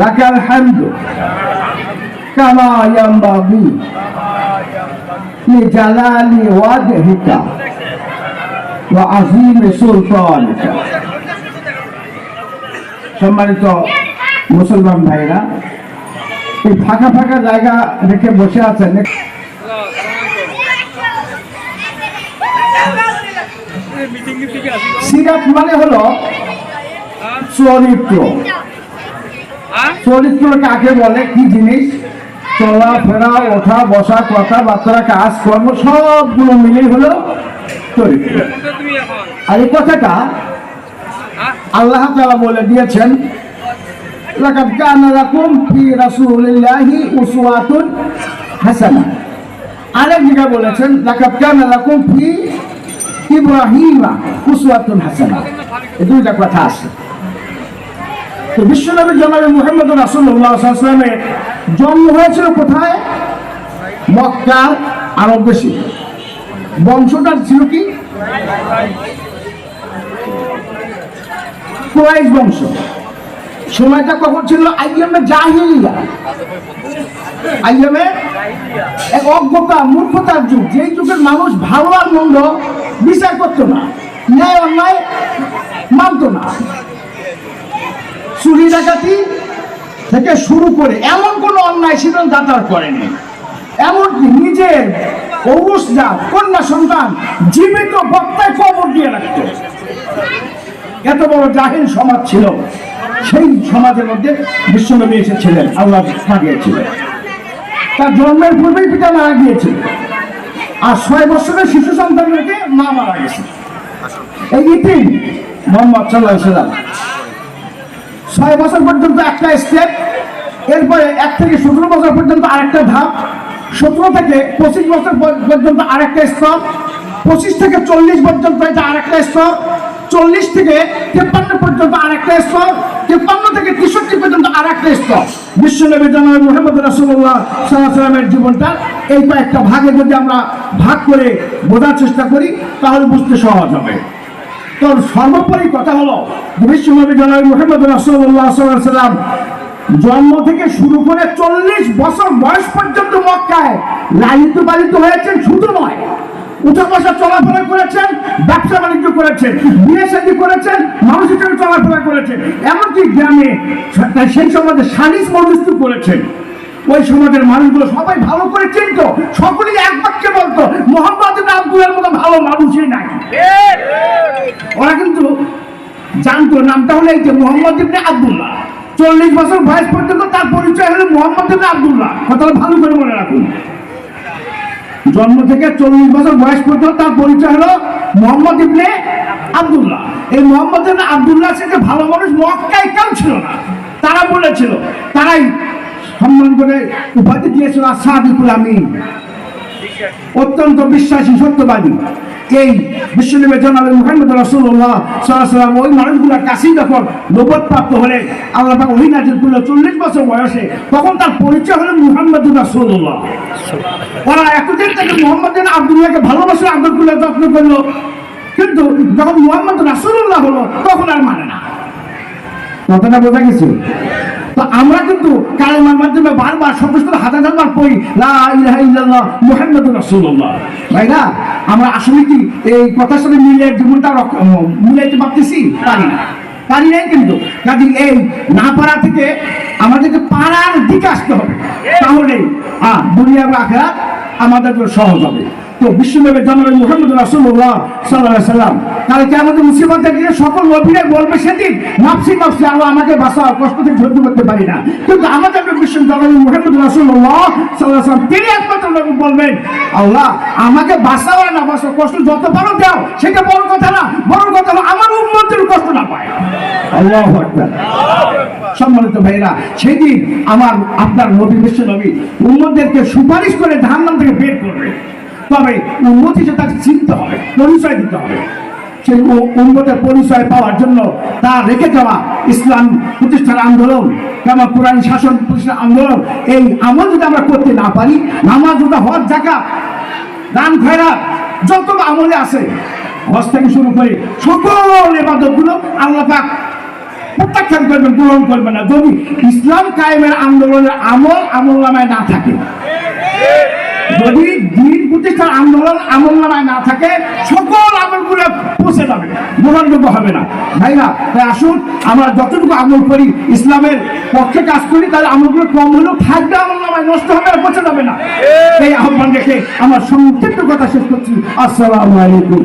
লাকাল হামদু কামা ইয়ামবাগি লিজালালি ওয়াজহিকা ওয়া আযীম সম্মানিত মুসলমান ভাইরা, এই ফাঁকা ফাঁকা জায়গা রেখে বসে আছেন। সিরাপ মানে হলো চরিত্র। চরিত্র কাকে বলে? কি জিনিস? চলাফেরা ওঠা বসা কথাবার্তা কাজ কর্ম সবগুলো মিলে হলো চরিত্র। আর এই কথাটা আল্লাহ তাআলা বলে দিয়েছেন লাকাদ কানা লাকুম ফি রাসূলিল্লাহি উসওয়াতুন হাসানা। আরেক জায়গায় বলেছেন লাকাদ কানা লাকুম ফি ইব্রাহিমা উসওয়াতুন হাসানা। এই দুইটা কথা আছে। বিশ্বনবী জনাবে মুহাম্মদ সাল্লাল্লাহু জন্ম হয়েছিল কোথায়? মক্কার আরব দেশে। বংশটা ছিল কি? কুরাইশ বংশ। সময়টা কখন ছিল? আইয়ামে জাহিলিয়া। আইয়ামে এক অজ্ঞতা, মূর্খতার যুগ। যেই যুগের মানুষ ভালো আর মন্দ বিচার করতো না, ন্যায় অন্যায় মানতো না। চুরি ডাকাতি থেকে শুরু করে এমন কোনো অন্যায় ছিল যাতায়াত করেনি। এমনকি নিজের অবুসজাত কন্যা সন্তান জীবিত বক্তায় কবর দিয়ে রাখতো। এত বড় জাহিল সমাজ ছিল, সেই সমাজের মধ্যে বিশ্বনবী এসেছিলেন, আল্লাহ থাকিয়েছিলেন তার জন্মের পূর্বেই পিতা মারা গিয়েছিল। আর ছয় বছরের শিশু সন্তান রেখে মা মারা গেছে। এই ইতিম মোহাম্মদ সাল্লাহ সাল্লাম ছয় বছর পর্যন্ত একটা স্টেপ এরপরে এক থেকে সতেরো বছর পর্যন্ত আরেকটা ধাপ, সতেরো থেকে পঁচিশ বছর পর্যন্ত আরেকটা স্তর, পঁচিশ থেকে চল্লিশ পর্যন্ত এটা আরেকটা স্তর, চল্লিশ থেকে তেপ্পান্ন পর্যন্ত আরেকটা স্তর, তেপ্পান্ন থেকে তেষট্টি পর্যন্ত আরেকটা স্তর। বিশ্বনবী জনাব মোহাম্মদ রাসুল্লাহ সাল্লামের জীবনটা এই কয়েকটা ভাগে যদি আমরা ভাগ করে বোঝার চেষ্টা করি, তাহলে বুঝতে সহজ হবে। তো সর্বোপরি কথা হলো বিশ্বনবী জনাব জন্ম থেকে শুরু করে চল্লিশ বছর বয়স পর্যন্ত মক্কায় লালিত পালিত হয়েছেন, শুধু নয় উঠা বসা চলাফেরা করেছেন, ব্যবসা বাণিজ্য করেছেন, বিয়ে শাদী করেছেন, মানুষের সঙ্গে চলাফেরা করেছেন, এমনকি গ্রামে সেই সমাজে সালিশ মজুস্তি করেছেন। ওই সমাজের মানুষগুলো সবাই ভালো করে চিনত, সকলেই এক বাক্যে বলতো মোহাম্মদ মতো ভালো মানুষই নাই। ওরা কিন্তু জানতো, নামটা হলো এই যে মোহাম্মদ ইবনে আব্দুল্লাহ। চল্লিশ বছর বয়স পর্যন্ত তার পরিচয় হলো মোহাম্মদ ইবনে আব্দুল্লাহ। কথাটা ভালো করে মনে রাখুন। জন্ম থেকে চল্লিশ বছর বয়স পর্যন্ত তার পরিচয় হলো মোহাম্মদ ইবনে আব্দুল্লাহ। এই মোহাম্মদ ইবনে আব্দুল্লাহ থেকে ভালো মানুষ, মক্কায় কেউ ছিল না। তারা বলেছিল, তারাই সম্মান করে উপাধি দিয়েছিল আসাদিকুল আমিন। অত্যন্ত বিশ্বাসী, সত্যবাদী। এই বিশ্বনবী জনাবে মুহাম্মদ রাসূলুল্লাহ সাল্লাল্লাহু ওই মানুষগুলোর কাছেই যখন নবুয়ত প্রাপ্ত হলেন আল্লাহ পাক ওহী নাযিল করল 40 বছর বয়সে, তখন তার পরিচয় হলো মুহাম্মদুর রাসূলুল্লাহ। ওরা এতদিন থেকে মুহাম্মদ বিন আব্দুল্লাহকে ভালোবাসা করল যত্ন করল। কিন্তু যখন মুহাম্মদ রাসূলুল্লাহ হলো, তখন আর মানে না। কথাটা বোঝা গেছে? আমরা কিন্তু কালেমার মাধ্যমে বারবার শত হাজার হাজার পড়ি, লা ইলাহা ইল্লাল্লাহ মুহাম্মাদুর রাসূলুল্লাহ। ভাই না আমরা আসলে কি এই কথার সাথে মিলিয়ে জীবনটা মিলাইতে পারতেছি? পারি না। পারি নাই কিন্তু। কাজে এই না পারা থেকে আমাদেরকে পাড়ার দিকে আসতে হবে। তাহলে দুনিয়া বা আখেরাত আমাদের জন্য সহজ হবে। তো বিশ্বনবী জনাবে মুহাম্মদ রাসূলুল্লাহ সাল্লাল্লাহু আলাইহি সাল্লাম। তাহলে কি আমাদের মুসিবত থেকে সকল নবীরা বলবে সেদিন, নাফসি নাফসি, আল্লাহ আমাকে বাঁচাও, কষ্ট থেকে সহ্য করতে পারি না। কিন্তু আমাদের বিশ্ব জনাবে মুহাম্মদ রাসূলুল্লাহ সাল্লাল্লাহু আলাইহি সাল্লাম। তিনি একমাত্র নবী বলবেন, আল্লাহ, আমাকে বাঁচাও আর না বাঁচাও, কষ্ট যত পারো দাও। সেটা বড় কথা না, বড় কথা হলো আমার উম্মতের কষ্ট না পায়। আল্লাহু সম্মানিত ভাইরা সেদিন আমার, আপনার নবী বিশ্ব নবী উম্মদেরকে সুপারিশ করে জাহান্নাম থেকে বের করবে। তবে উম্মত হিসেবে তাকে চিনতে হবে, পরিচয় দিতে হবে, সেই উ- উম্মতের পরিচয় পাওয়ার জন্য তার রেখে যাওয়া ইসলাম প্রতিষ্ঠার আন্দোলন, কেমন কোরআন শাসন প্রতিষ্ঠার আন্দোলন, এই আমল যদি আমরা করতে না পারি, নামাজ রোজা হজ জাকাত দান, খয়রাত, যত আমলে আছে, হজ থেকে শুরু করে সকল এবাদতগুলো আল্লাহ পাক প্রত্যাখ্যান করবেন গ্রহণ করবেন না। যদি ইসলাম কায়েমের আন্দোলনের আমল আমল নামায় না থাকে যদি দিন প্রতিষ্ঠার আন্দোলন না থাকে, সকল আমলগুলো যাবে। গ্রহণযোগ্য হবে না। তাই আসুন, আমরা যতটুকু আমল করি, ইসলামের পক্ষে কাজ করি, তাহলে আমলগুলো কম হলেও থাকবে আমল নষ্ট হবে আর যাবে না। এই আহ্বান রেখে আমার সংক্ষিপ্ত কথা শেষ করছি। আসসালামু আলাইকুম